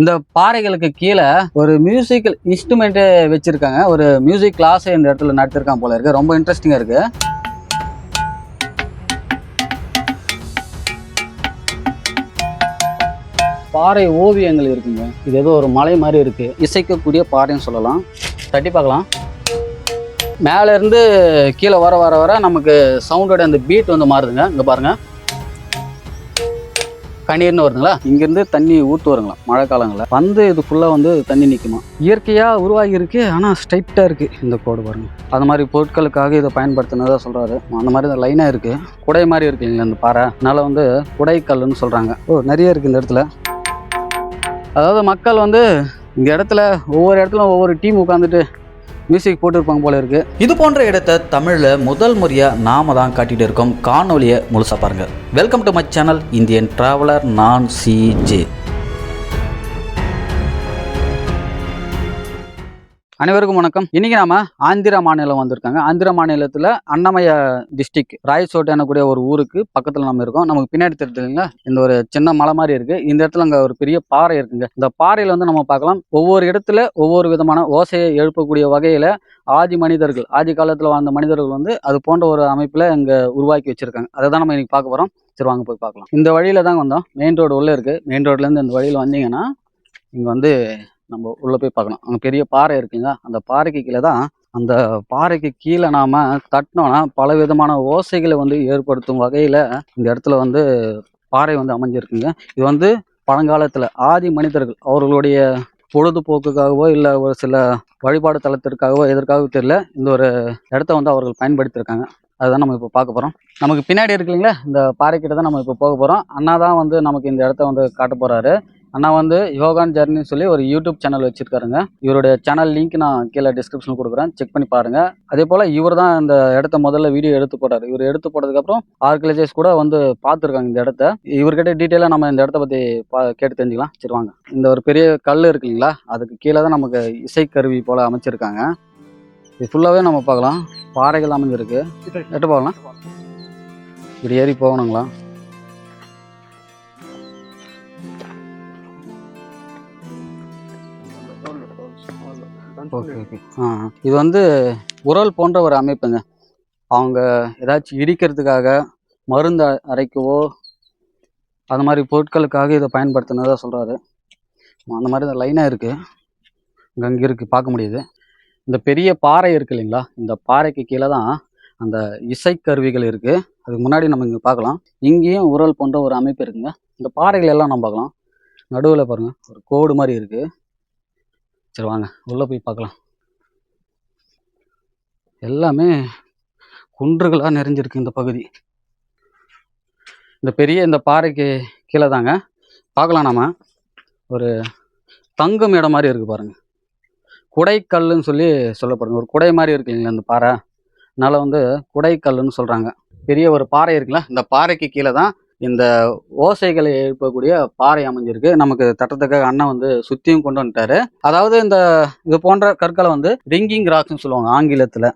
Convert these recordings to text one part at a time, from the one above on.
இந்த பாறைகளுக்கு கீழே ஒரு மியூசிக்கல் இன்ஸ்ட்ருமெண்ட்டு வச்சுருக்காங்க. ஒரு மியூசிக் கிளாஸ் இந்த இடத்துல நடத்திருக்காங்க போல இருக்குது ரொம்ப இன்ட்ரெஸ்டிங்காக இருக்குது பாறை ஓவியங்கள் இருக்குங்க. இது ஏதோ ஒரு மலை மாதிரி இருக்கு. இசைக்கக்கூடிய பாறைன்னு சொல்லலாம். தட்டி பார்க்கலாம். மேலேருந்து கீழே வர வர வர நமக்கு சவுண்டோட அந்த பீட் வந்து மாறுதுங்க. இங்கே பாருங்க. பனீர்னு வருதுங்களா? இங்கேருந்து தண்ணி ஊற்று வருங்களா மழை காலங்களில்? வந்து இது ஃபுல்லாக வந்து தண்ணி நிற்குமா இயற்கையாக உருவாகி இருக்கு ஆனால் ஸ்ட்ரைட்டாக இருக்குது இந்த கோடு பாருங்க. அந்த மாதிரி பொருட்களுக்காக இதை பயன்படுத்தினதாக சொல்கிறாரு அந்த மாதிரி இந்த லைனாக இருக்குது குடை மாதிரி இருக்கு இல்லைங்களா இந்த பாறை? அதனால் வந்து குடைக்கல்லுன்னு சொல்கிறாங்க ஓ நிறைய இருக்குது இந்த இடத்துல. அதாவது மக்கள் வந்து இந்த இடத்துல ஒவ்வொரு இடத்துல ஒவ்வொரு டீம் உட்காந்துட்டு மியூசிக் போட்டிருப்பாங்க போல இருக்கு. இது போன்ற இடத்த தமிழில் முதல் முறையாக நாம தான் காட்டிட்டு இருக்கோம். காணொலியை முழுசாக பாருங்க. Welcome to my channel Indian traveller CJ CJ அனைவருக்கும் வணக்கம். இன்னைக்கு நாம ஆந்திரா மாநிலம் வந்திருக்காங்க. ஆந்திரா மாநிலத்துல அன்னமய டிஸ்ட்ரிக்ட் ராயசோட்டை எனக்கூடிய ஒரு ஊருக்கு பக்கத்துல நம்ம இருக்கோம். நமக்கு பின்னாடி தெரியுதுங்க இல்லைங்களா இந்த ஒரு சின்ன மலை மாதிரி இருக்கு. இந்த இடத்துல அங்க ஒரு பெரிய பாறை இருக்குங்க. இந்த பாறையில வந்து நம்ம பார்க்கலாம். ஒவ்வொரு இடத்துல ஒவ்வொரு விதமான ஓசையை எழுப்பக்கூடிய வகையில ஆதி மனிதர்கள் ஆதி காலத்துல வாழ்ந்த மனிதர்கள் வந்து அது போன்ற ஒரு அமைப்புல இங்க உருவாக்கி வச்சிருக்காங்க. அதை தான் நம்ம இன்னைக்கு பார்க்க போறோம். சரி வாங்க போய் பார்க்கலாம். இந்த வழியில தான் வந்தோம். மெயின் ரோடு உள்ள இருக்கு. மெயின் ரோட்ல இருந்து இந்த வழியில வந்தீங்கன்னா இங்க வந்து நம்ம உள்ளே போய் பார்க்கணும். அங்கே பெரிய பாறை இருக்குங்க அந்த பாறைக்கு கீழே தான் அந்த பாறைக்கு கீழே நாம் தட்டினோன்னா பல விதமான ஓசைகளை வந்து ஏற்படுத்தும் வகையில் இந்த இடத்துல வந்து பாறை வந்து அமைஞ்சிருக்குங்க. இது வந்து பழங்காலத்தில் ஆதி மனிதர்கள் அவர்களுடைய பொழுதுபோக்குக்காகவோ இல்லை ஒரு சில வழிபாடு தலத்திற்காகவோ எதற்காகவோ தெரியல இந்த ஒரு இடத்த வந்து அவர்கள் பயன்படுத்தியிருக்காங்க. அதுதான் நம்ம இப்போ பார்க்க போகிறோம் நமக்கு பின்னாடி இருக்கு இல்லைங்களா? இந்த பாறைக்கிட்ட தான் நம்ம இப்போ போக போகிறோம் அண்ணா தான் வந்து நமக்கு இந்த இடத்த வந்து காட்ட போகிறாரு அண்ணா வந்து யோகான் ஜர்னின்னு சொல்லி ஒரு யூடியூப் சேனல் வச்சிருக்காருங்க. இவருடைய சேனல் லிங்க் நான் கீழே டிஸ்கிரிப்ஷனில் கொடுக்குறேன். செக் பண்ணி பாருங்க. அதே போல் இவர் தான் இந்த இடத்த முதல்ல வீடியோ எடுத்து போட்டார். இவர் எடுத்து போட்டதுக்கப்புறம் ஆர்கிலஜர்ஸ் கூட வந்து பார்த்துருக்காங்க இந்த இடத்த. இவர்கிட்ட டீட்டெயிலாக நம்ம இந்த இடத்த பற்றி பா கேட்டு தெரிஞ்சுக்கலாம். சரி வாங்க. இந்த ஒரு பெரிய கல் இருக்கு இல்லைங்களா? அதுக்கு கீழே தான் நமக்கு இசைக்கருவி போல் அமைச்சிருக்காங்க. இது ஃபுல்லாகவே நம்ம பார்க்கலாம். பாறைகள் அமைஞ்சிருக்கு. எட்டு போகலாம். இப்படி ஏறி போகணுங்களா? Okay okay. இது வந்து உரல் போன்ற ஒரு அமைப்புங்க. அவங்க ஏதாச்சும் இடிக்கிறதுக்காக மருந்து அரைக்கவோ அந்த மாதிரி பொருட்களுக்காக இதை பயன்படுத்தினதா சொல்கிறாரு அந்த மாதிரி இந்த லைனாக இருக்குது இங்கே அங்கே இருக்குது பார்க்க முடியுது. இந்த பெரிய பாறை இருக்கு இல்லைங்களா? இந்த பாறைக்கு கீழே தான் அந்த இசைக்கருவிகள் இருக்குது அதுக்கு முன்னாடி நம்ம இங்கே பார்க்கலாம். இங்கேயும் உரல் போன்ற ஒரு அமைப்பு இருக்குங்க. இந்த பாறைகள் எல்லாம் நம்ம பார்க்கலாம். நடுவில் பாருங்கள் ஒரு கோடு மாதிரி இருக்குது சரி வாங்க உள்ளே போய் பார்க்கலாம். எல்லாமே குன்றுகளாக நிறைஞ்சிருக்கு இந்த பகுதி. இந்த பெரிய இந்த பாறைக்கு கீழே தாங்க. பார்க்கலாம் நாம. ஒரு தங்கும் இடம் மாதிரி இருக்குது பாருங்கள் குடைக்கல்லுன்னு சொல்லி சொல்லப்படுங்க. ஒரு குடை மாதிரி இருக்கு இல்லைங்களா இந்த பாறை? அதனால் வந்து குடைக்கல்லுன்னு சொல்கிறாங்க பெரிய ஒரு பாறை இருக்குல்ல இந்த பாறைக்கு கீழே தான் இந்த ஓசைகளை எழுப்பக்கூடிய பாறை அமைஞ்சிருக்கு. நமக்கு தட்டத்துக்காக அண்ணன் வந்து சுத்தியும் கொண்டு வந்துட்டாரு. அதாவது இந்த இது போன்ற கற்களை வந்து ரிங்கிங் ராக்ஸ்னு சொல்லுவாங்க ஆங்கிலத்துல.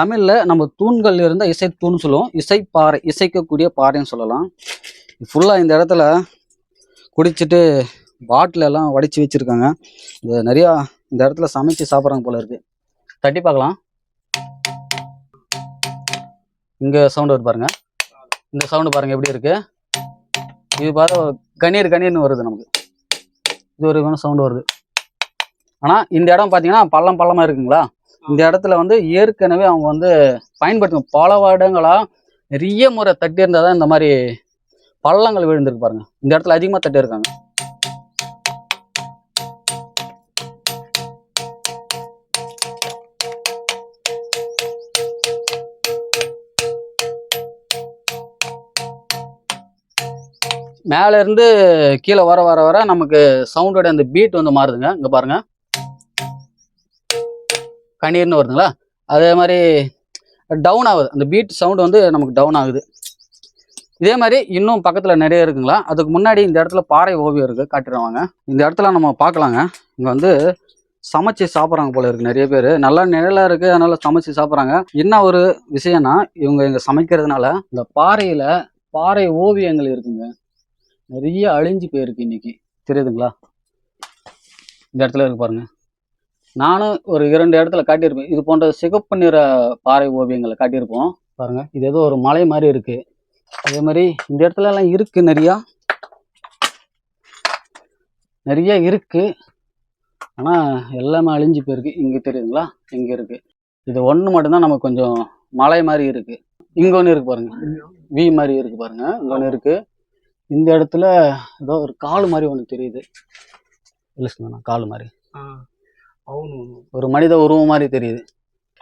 தமிழ்ல நம்ம தூண்கள் இருந்த இசை தூண் சொல்லுவோம். இசைப்பாறை இசைக்கக்கூடிய பாறைன்னு சொல்லலாம். ஃபுல்லா இந்த இடத்துல குடிச்சிட்டு பாட்டில் எல்லாம் வடிச்சு வச்சிருக்காங்க. இது நிறையா இந்த இடத்துல சமைச்சு சாப்பிட்றாங்க போல இருக்கு. தட்டி பார்க்கலாம். இங்கே சவுண்ட் வருது பாருங்கள் இந்த சவுண்டு பாருங்க எப்படி இருக்கு? இது பார்த்தா கணீர் கணீர்னு வருது நமக்கு. இது ஒரு சவுண்டு வருது. ஆனா இந்த இடம் பாத்தீங்கன்னா பள்ளம் பள்ளமா இருக்குங்களா? இந்த இடத்துல வந்து ஏற்கனவே அவங்க வந்து பயன்படுத்தும் பல வருடங்களா நிறைய முறை தட்டி இருந்தால் தான் இந்த மாதிரி பள்ளங்கள் விழுந்திருக்கு பாருங்க. இந்த இடத்துல அதிகமாக தட்டி இருக்காங்க மேலேருந்து கீழே வர வர வர நமக்கு சவுண்டோட அந்த பீட் வந்து மாறுதுங்க. இங்கே பாருங்க. கண்ணீர்னு வருதுங்களா? அதே மாதிரி டவுன் ஆகுது. அந்த பீட் சவுண்டு வந்து நமக்கு டவுன் ஆகுது. இதே மாதிரி இன்னும் பக்கத்தில் நிறைய இருக்குங்களா? அதுக்கு முன்னாடி இந்த இடத்துல பாறை ஓவியம் இருக்குது காட்டிடுவாங்க இந்த இடத்துல நம்ம பார்க்கலாங்க. இங்கே வந்து சமைச்சு சாப்பிட்றாங்க போல இருக்கு நிறைய பேர். நல்லா நிழலாக இருக்குது அதனால் சமைச்சு சாப்பிட்றாங்க. என்ன ஒரு விஷயம்னா இவங்க இங்கே சமைக்கிறதுனால இந்த பாறையில் பாறை ஓவியங்கள் இருக்குங்க. நிறைய அழிஞ்சு போயிருக்கு இன்னைக்கு. தெரியுதுங்களா? இந்த இடத்துல இருக்கு பாருங்க. நானும் ஒரு இரண்டு இடத்துல காட்டியிருப்பேன். இது போன்ற சிகப்பு நிற பாறை ஓவியங்களை காட்டியிருப்போம். பாருங்க. இது ஏதோ ஒரு மலை மாதிரி இருக்கு. அதே மாதிரி இந்த இடத்துல எல்லாம் இருக்கு நிறையா. நிறைய இருக்கு. ஆனா எல்லாமே அழிஞ்சு போயிருக்கு. இங்க தெரியுதுங்களா? இங்க இருக்கு. இது ஒண்ணு மட்டும்தான் நமக்கு கொஞ்சம் மலை மாதிரி இருக்கு. இங்க ஒண்ணு இருக்கு பாருங்க. வி மாதிரி இருக்கு பாருங்க. இங்க ஒண்ணு இருக்கு. இந்த இடத்துல ஏதோ ஒரு காலு மாதிரி ஒன்று தெரியுது. இல்லைண்ணா காலு மாதிரி. அவனு ஒரு மனித உருவம் மாதிரி தெரியுது.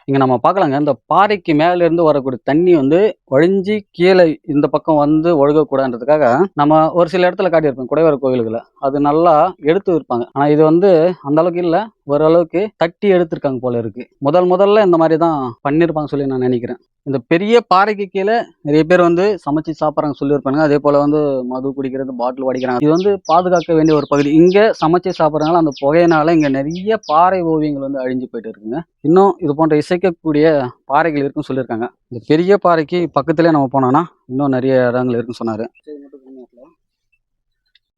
இங்கே நம்ம பார்க்கலாங்க. இந்த பாறைக்கு மேலேருந்து வரக்கூடிய தண்ணி வந்து ஒழிஞ்சி கீழே இந்த பக்கம் வந்து ஒழுகக்கூடாதுன்றதுக்காக நம்ம ஒரு சில இடத்துல காட்டியிருப்போம் குடைவர கோயில்களை. அது நல்லா எடுத்து விற்பாங்க ஆனால் இது வந்து அந்த அளவுக்கு இல்லை. ஓரளவுக்கு தட்டி எடுத்திருக்காங்க போல இருக்கு. முதல் முதல்ல இந்த மாதிரி தான் பண்ணியிருப்பாங்க சொல்லி நான் நினைக்கிறேன். இந்த பெரிய பாறைக்கு கீழே நிறைய பேர் வந்து சமைச்சு சாப்பிட்றாங்க சொல்லியிருப்பாங்க. அதே போல் வந்து மது குடிக்கிறது பாட்டில் வடிக்கிறாங்க. இது வந்து பாதுகாக்க வேண்டிய ஒரு பகுதி. இங்கே சமைச்சு சாப்பிட்றதுனால அந்த புகையினால இங்கே நிறைய பாறை ஓவியங்கள் வந்து அழிஞ்சு போயிட்டு இருக்குங்க. இன்னும் இது போன்ற இசைக்கக்கூடிய பாறைகள் இருக்குன்னு சொல்லியிருக்காங்க. இந்த பெரிய பாறைக்கு பக்கத்துலேயே நம்ம போனோம்னா இன்னும் நிறைய இடங்கள் இருக்குன்னு சொன்னார்.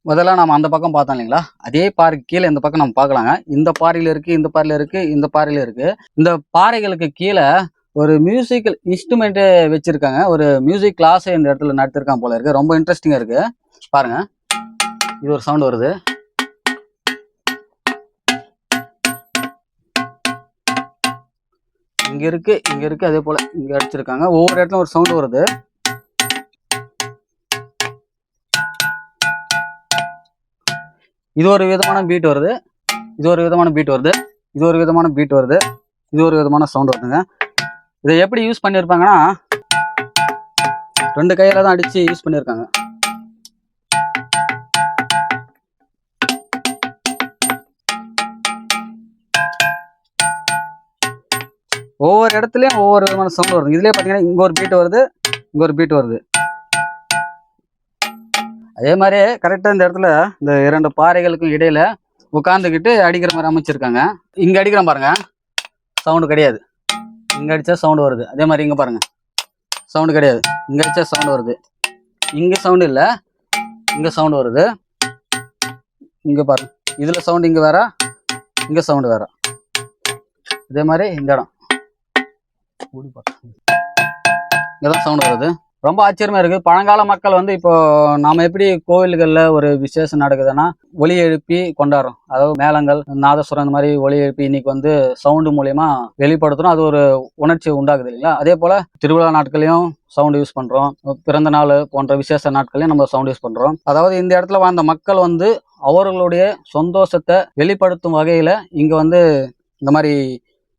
முதல்ல நம்ம அந்த பக்கம் பார்த்தோம் இல்லைங்களா? அதே பாறைக்கு கீழே இந்த பக்கம் நம்ம பார்க்கலாங்க. இந்த பாறையில் இருக்குது இந்த பாறையில் இருக்குது இந்த பாறையில் இருக்குது இந்த பாறைகளுக்கு கீழே ஒரு மியூசிக்கல் இன்ஸ்ட்ருமெண்ட்டு வச்சிருக்காங்க. ஒரு மியூசிக் கிளாஸ் இந்த இடத்துல நடத்திருக்கான் போல இருக்கு. ரொம்ப இன்ட்ரெஸ்டிங்காக இருக்கு. பாருங்க. இது ஒரு சவுண்ட் வருது. இங்க இருக்கு இங்க இருக்கு அதே போல இங்க அடிச்சிருக்காங்க. ஒவ்வொரு இடத்துல ஒரு சவுண்ட் வருது. இது ஒரு விதமான பீட் வருது. இது ஒரு விதமான பீட் வருது. இது ஒரு விதமான பீட் வருது. இது ஒரு விதமான சவுண்ட் வருதுங்க. இதை எப்படி யூஸ் பண்ணியிருப்பாங்கன்னா ரெண்டு கையில தான் அடிச்சு யூஸ் பண்ணியிருக்காங்க ஒவ்வொரு இடத்துலையும் ஒவ்வொரு விதமான சவுண்ட் வருது. இதுலேயே பார்த்தீங்கன்னா இங்கே ஒரு பீட் வருது இங்க ஒரு பீட் வருது. அதே மாதிரி கரெக்டாக இந்த இடத்துல இந்த இரண்டு பாறைகளுக்கும் இடையில உட்காந்துக்கிட்டு அடிக்கிற மாதிரி அமைச்சிருக்காங்க. இங்கே அடிக்கிறோம் பாருங்க. சவுண்டு கிடையாது. இங்க அடிச்சா சவுண்ட் வருது. அதே மாதிரி இங்க பாருங்க. சவுண்டு கிடையாது. இங்க அடிச்சா சவுண்ட் வருது. இங்க சவுண்ட் இல்லை. இங்க சவுண்ட் வருது. இங்க பாருங்க. இதில் சவுண்ட் இங்க வேற. இங்க சவுண்டு வேற. இதே மாதிரி இந்த இடம். இங்கதான் சவுண்ட் வருது. ரொம்ப ஆச்சரியமா இருக்கு. பழங்கால மக்கள் வந்து இப்போ நாம எப்படி கோவில்களில் ஒரு விசேஷம் நடக்குதுன்னா ஒலி எழுப்பி கொண்டாடுறோம். அதாவது மேளங்கள் நாதஸ்வரம் இந்த மாதிரி ஒலி எழுப்பி இன்னைக்கு வந்து சவுண்டு மூலயமா வெளிப்படுத்துறோம். அது ஒரு உணர்ச்சி உண்டாகுது இல்லைங்களா? அதே போல திருவிழா நாட்களையும் சவுண்ட் யூஸ் பண்றோம். பிறந்த நாள் போன்ற விசேஷ நாட்களையும் நம்ம சவுண்ட் யூஸ் பண்றோம். அதாவது இந்த இடத்துல வாழ்ந்த மக்கள் வந்து அவர்களுடைய சந்தோஷத்தை வெளிப்படுத்தும் வகையில இங்க வந்து இந்த மாதிரி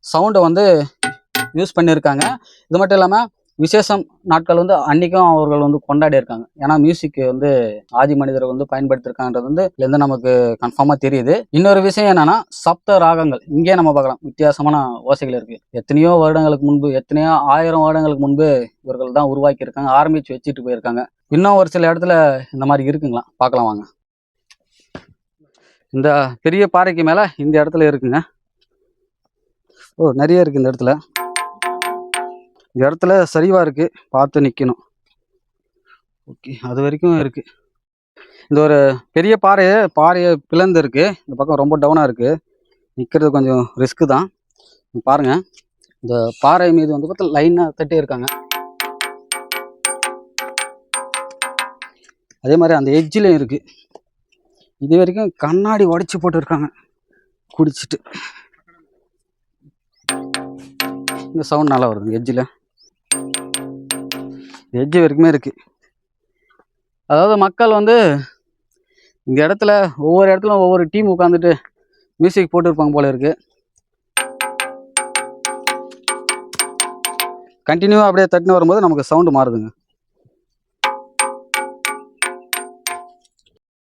சவுண்டை வந்து யூஸ் பண்ணியிருக்காங்க. இது மட்டும் இல்லாமல் விசேஷம் நாட்கள் வந்து அன்னைக்கும் அவர்கள் வந்து கொண்டாடி இருக்காங்க. ஏன்னா மியூசிக் வந்து ஆதி மனிதர் வந்து பயன்படுத்திருக்காங்கன்றது வந்து இதுலேருந்து நமக்கு கன்ஃபார்மாக தெரியுது. இன்னொரு விஷயம் என்னன்னா சப்த ராகங்கள். இங்கே நம்ம பார்க்கலாம். வித்தியாசமான ஓசைகள் இருக்கு. எத்தனையோ வருடங்களுக்கு முன்பு எத்தனையோ ஆயிரம் வருடங்களுக்கு முன்பு இவர்கள் தான் உருவாக்கி இருக்காங்க ஆரம்பிச்சு வச்சுட்டு போயிருக்காங்க. இன்னும் ஒரு சில இடத்துல இந்த மாதிரி இருக்குங்களா? பார்க்கலாம் வாங்க. இந்த பெரிய பாறைக்கு மேலே இந்த இடத்துல இருக்குங்க. ஓ நிறைய இருக்கு இந்த இடத்துல. இந்த இடத்துல சரிவாக இருக்குது பார்த்து நிற்கணும் ஓகே அது வரைக்கும் இருக்குது இந்த ஒரு பெரிய பாறையை பாறையை பிளந்து இருக்குது இந்த பக்கம் ரொம்ப டவுனாக இருக்குது நிற்கிறது கொஞ்சம் ரிஸ்க்கு தான். பாருங்கள் இந்த பாறை மீது வந்து பார்த்தா லைனாக தட்டி இருக்காங்க. அதே மாதிரி அந்த எஜ்ஜிலையும் இருக்குது இது வரைக்கும் கண்ணாடி உடச்சி போட்டு இருக்காங்க குடிச்சிட்டு. இந்த சவுண்ட் நல்லா வருது எஜ்ஜில் எட்ஜ் வரைக்குமே இருக்கு. அதாவது மக்கள் வந்து இந்த இடத்துல ஒவ்வொரு இடத்துல ஒவ்வொரு டீம் உட்காந்துட்டு மியூசிக் போட்டுருப்பாங்க போல இருக்கு. கண்டினியூவாக அப்படியே தட்டினு வரும்போது நமக்கு சவுண்டு மாறுதுங்க.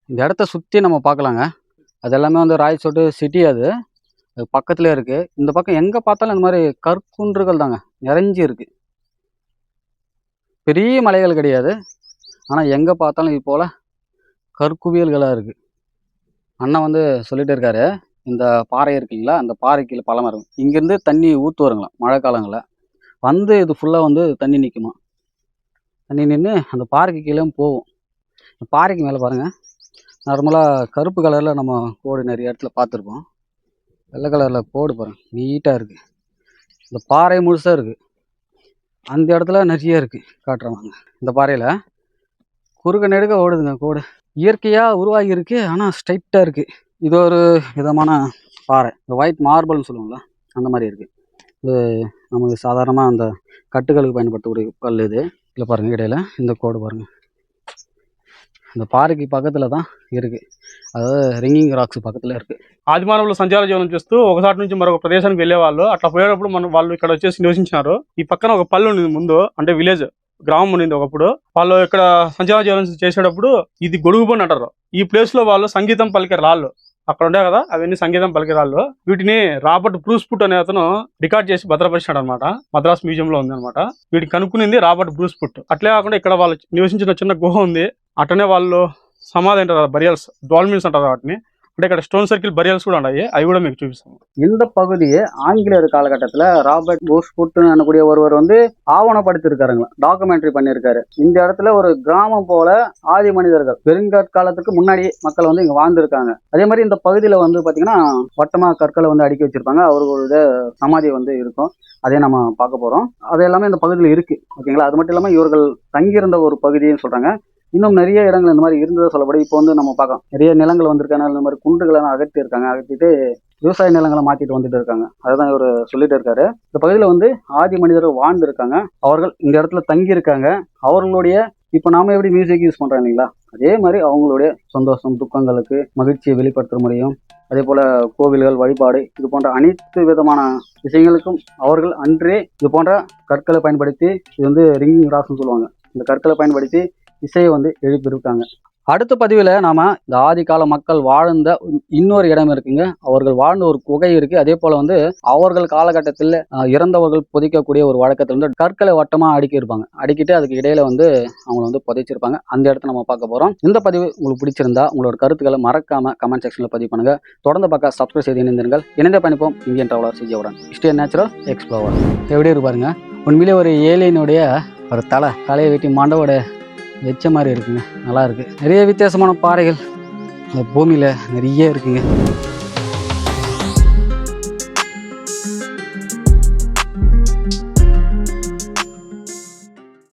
இந்த இடத்த சுற்றி நம்ம பார்க்கலாங்க. அது எல்லாமே வந்து ராய்ச்சோட்டு சிட்டி அது. அது பக்கத்துலேயே இருக்குது இந்த பக்கம் எங்கே பார்த்தாலும் இந்த மாதிரி கற்குன்றுகள் தாங்க. நிறைஞ்சி இருக்குது பெரிய மலைகள் கிடையாது. ஆனால் எங்கே பார்த்தாலும் இது போல் கற்குவியல்களாக இருக்குது அண்ணன் வந்து சொல்லிகிட்டு இருக்காரு இந்த பாறை இருக்குங்களா அந்த பாறை கீழே பழம் இருக்கும். இங்கேருந்து தண்ணி ஊற்று வருங்களாம் மழை காலங்களில். வந்து இது ஃபுல்லாக வந்து தண்ணி நிற்குமா தண்ணி நின்று அந்த பாறைக்கு கீழே போகும். இந்த பாறைக்கு மேலே பாருங்கள் நார்மலாக கருப்பு கலரில் நம்ம கோடு நிறைய இடத்துல பார்த்துருப்போம். வெள்ளை கலரில் கோடு பாருங்கள் நீட்டாக இருக்குது இந்த பாறை முழுசாக இருக்குது அந்த இடத்துல நிறைய இருக்குது காட்டுறவாங்க இந்த பாறையில் குறுக்க நெடுக்க ஓடுதுங்க கோடு. இயற்கையாக உருவாகி இருக்குது ஆனால் ஸ்ட்ரைட்டாக இருக்குது இது ஒரு விதமான பாறை. இந்த ஒயிட் மார்பிள்னு சொல்லுவாங்கள்ல அந்த மாதிரி இருக்குது இது நமக்கு சாதாரணமாக அந்த கட்டுகளுக்கு பயன்படுத்தக்கூடிய கல் இது. இதில் பாருங்கள் இடையில இந்த கோடு பாருங்கள் அந்த பாறைக்கு పక్కத்துல தான் ఇరుకు అదే రింగింగ్ రాక్స్ పక్కతలే ఇరుకు ఆదిమానవులు సంచార జీవనం చేస్తూ ఒకసారి నుంచి మరొక ప్రదేశానికి వెళ్ళేవాళ్ళు అట్లా పోయేటప్పుడు మనం వాళ్ళు ఇక్కడ వచ్చేసి నివసించినారు. ఈ పక్కన ఒక పల్లె ఉంది ముందు అంటే విలేజ్ గ్రామం ఉండింది ఒకప్పుడు. వాళ్ళు ఇక్కడ సంచార జీవనం చేసేటప్పుడు ఇది గొడుగుబండి అంటారు. ఈ ప్లేస్లో వాళ్ళు సంగీతం పలికే రాళ్ళు. అక్కడ ఉండే కదా అవన్నీ సంగీతం పలికిరాళ్ళు వీటిని రాబర్ట్ బ్రూస్పుట్ అనే అతను రికార్డ్ చేసి భద్రపరిచినాడు అనమాట మద్రాస్ మ్యూజియం లో ఉంది అనమాట వీటిని కనుక్కునింది రాబర్ట్ బ్రూస్పుట్. అట్లే కాకుండా ఇక్కడ వాళ్ళు నివసించిన చిన్న గుహ ఉంది. అటనే వాళ్ళు సమాధి అంటారు బరియల్స్ డాల్మిన్స్ అంటారు వాటిని. అంటే ఇక్కడ స్టోన్ సర్కిల్ బరియల్స్ కూడా ఉన్నాయి అవి కూడా మీకు చూపిస్తాము இந்த பகுதியை ஆங்கிலேயர் காலகட்டத்தில் ராபர்ட் போஸ்புட்னு எனக்கூடிய ஒருவர் வந்து ஆவணப்படுத்தியிருக்காருங்களா டாக்குமெண்ட்ரி பண்ணியிருக்காரு இந்த இடத்துல ஒரு கிராமம் போல ஆதி மனிதர்கள் பெருங்கற்காலத்துக்கு முன்னாடியே மக்கள் வந்து இங்க வாழ்ந்திருக்காங்க அதே மாதிரி இந்த பகுதியில வந்து பாத்தீங்கன்னா வட்டமா கற்களை வந்து அடுக்கி வச்சிருப்பாங்க அவர்களுடைய சமாதி வந்து இருக்கும் அதே நம்ம பார்க்க போறோம் அது எல்லாமே இந்த பகுதியில் இருக்கு ஓகேங்களா அது மட்டும் இல்லாம இவர்கள் தங்கியிருந்த ஒரு பகுதின்னு சொல்றாங்க இன்னும் நிறைய இடங்கள் இந்த மாதிரி இருந்ததை சொல்லப்படும். இப்போ வந்து நம்ம பார்க்கலாம். நிறைய நிலங்கள் வந்திருக்கனால இந்த மாதிரி குன்றுகளை அகற்றி இருக்காங்க. அகற்றிட்டு விவசாய நிலங்களை மாற்றிட்டு வந்துட்டு இருக்காங்க. அதுதான் இவர் சொல்லிட்டு இருக்காரு. இந்த பகுதியில் வந்து ஆதி மனிதர்கள் வாழ்ந்து இருக்காங்க. அவர்கள் இந்த இடத்துல தங்கி இருக்காங்க. அவர்களுடைய இப்போ நாம எப்படி மியூசிக் யூஸ் பண்றோம் இல்லைங்களா? அதே மாதிரி அவங்களுடைய சந்தோஷம் துக்கங்களுக்கு மகிழ்ச்சியை வெளிப்படுத்துற முடியும் அதே போல கோவில்கள் வழிபாடு இது போன்ற அனைத்து விதமான விஷயங்களுக்கும் அவர்கள் அன்றே இது போன்ற கற்களை பயன்படுத்தி இது வந்து ரிங்கிங் ராஸ்ன்னு சொல்லுவாங்க. இந்த கற்களை பயன்படுத்தி இசையை வந்து எழுப்பியிருக்காங்க. அடுத்த பதிவில் நாம் இந்த ஆதிகால மக்கள் வாழ்ந்த இன்னொரு இடம் இருக்குங்க. அவர்கள் வாழ்ந்த ஒரு குகை இருக்குது அதே போல் வந்து அவர்கள் காலகட்டத்தில் இறந்தவர்கள் புதைக்கக்கூடிய ஒரு வழக்கத்தில் வந்து கற்களை வட்டமாக அடுக்கியிருப்பாங்க. அடுக்கிட்டு அதுக்கு இடையில வந்து அவங்க வந்து புதைச்சிருப்பாங்க. அந்த இடத்த நம்ம பார்க்க போகிறோம் இந்த பதிவு உங்களுக்கு பிடிச்சிருந்தா உங்களோட கருத்துக்களை மறக்காமல் கமெண்ட் செக்ஷனில் பதிவு பண்ணுங்கள் தொடர்ந்து பார்க்க சப்ஸ்கிரைப் செய்து இணைந்திருங்கள். இணைந்த பயணிப்போம். இந்தியன் ட்ராவலர் சிஜியுடன் இஸ்டே நேச்சுரல் எக்ஸ்ப்ளோவர் எப்படி இருப்பாருங்க உண்மையிலே ஒரு ஏலியனுடைய ஒரு தலை தலையை வெட்டி மண்டவோட வச்ச மாதிரி இருக்குங்க. நல்லா இருக்கு. நிறைய வித்தியாசமான பாறைகள். இந்த பூமியில நிறைய இருக்குங்க.